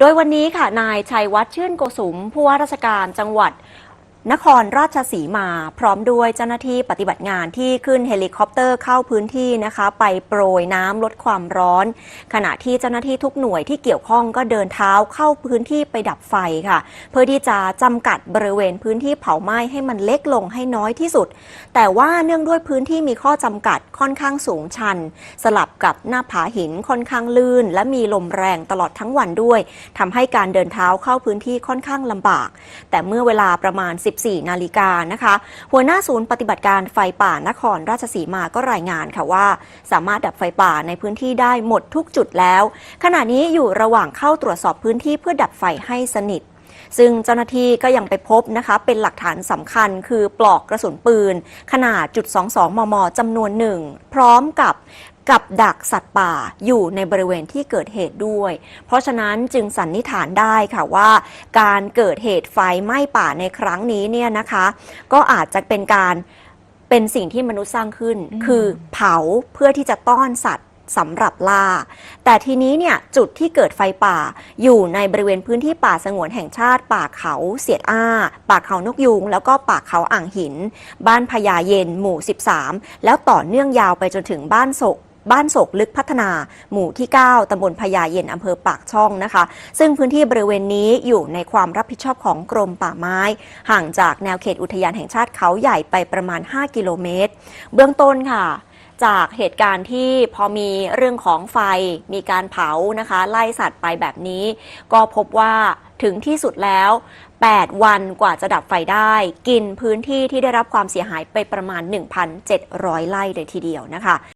โดยวันนี้ค่ะนายชัยวัฒน์ชื่นโกสุมผู้ว่าราชการจังหวัด นครราชสีมา พร้อมด้วยเจ้าหน้าที่ปฏิบัติงานที่ขึ้นเฮลิคอปเตอร์เข้าพื้นที่นะคะ ไปโปรยน้ำลดความร้อน ขณะที่เจ้าหน้าที่ทุกหน่วยที่เกี่ยวข้องก็เดินเท้าเข้าพื้นที่ไปดับไฟค่ะ เพื่อที่จะจำกัดบริเวณพื้นที่เผาไหม้ให้มันเล็กลงให้น้อยที่สุด แต่ว่าเนื่องด้วยพื้นที่มีข้อจำกัดค่อนข้างสูงชัน สลับกับหน้าผาหินค่อนข้างลื่น และมีลมแรงตลอดทั้งวันด้วยทำให้การเดินเท้าเข้าพื้นที่ค่อนข้างลำบาก แต่เมื่อเวลาประมาณ14 นาฬิกานะคะ หัวหน้าศูนย์ปฏิบัติการไฟป่านครราชสีมาก็รายงานค่ะว่า สามารถดับไฟป่าในพื้นที่ได้หมดทุกจุดแล้ว ขณะนี้อยู่ระหว่างเข้าตรวจสอบพื้นที่เพื่อดับไฟให้สนิทซึ่งเจ้าหน้าที่ก็ยังไปพบนะคะ เป็นหลักฐานสำคัญคือปลอกกระสุนปืน ขนาดจุด 22 มม จำนวนหนึ่ง พร้อมกับ กับดักสัตว์ป่าอยู่ในบริเวณที่เกิดเหตุด้วย เพราะฉะนั้นจึงสันนิษฐานได้ค่ะว่าการเกิดเหตุไฟไหม้ป่าในครั้งนี้เนี่ยนะคะ ก็อาจจะเป็นการเป็นสิ่งที่มนุษย์สร้างขึ้นอืมคือเผาเพื่อที่จะต้อนสัตว์สำหรับล่า แต่ทีนี้เนี่ยจุดที่เกิดไฟป่าอยู่ในบริเวณพื้นที่ป่าสงวนแห่งชาติ ป่าเขาเสียดอ้า ป่าเขานกยูงแล้วก็ป่าเขาอ่างหิน บ้านพญาเย็นหมู่ 13 แล้วต่อเนื่องยาวไปจนถึงบ้านโศก บ้านโศกลึกพัฒนา หมู่ที่ 9ตำบลพญาเย็นอำเภอปากช่องนะคะ ซึ่งพื้นที่บริเวณนี้อยู่ในความรับผิดชอบของกรมป่าไม้ ห่างจากแนวเขตอุทยานแห่งชาติเขาใหญ่ไปประมาณ 5 กิโลเมตร เบื้องต้นค่ะจากเหตุการณ์ที่พอมีเรื่องของไฟมีการเผานะคะ ไล่สัตว์ไปแบบนี้ ก็พบว่าถึงที่สุดแล้ว 8 วันกว่าจะดับไฟได้ กินพื้นที่ที่ได้รับความเสียหายไปประมาณ 1,700 ไร่เลยทีเดียวนะคะ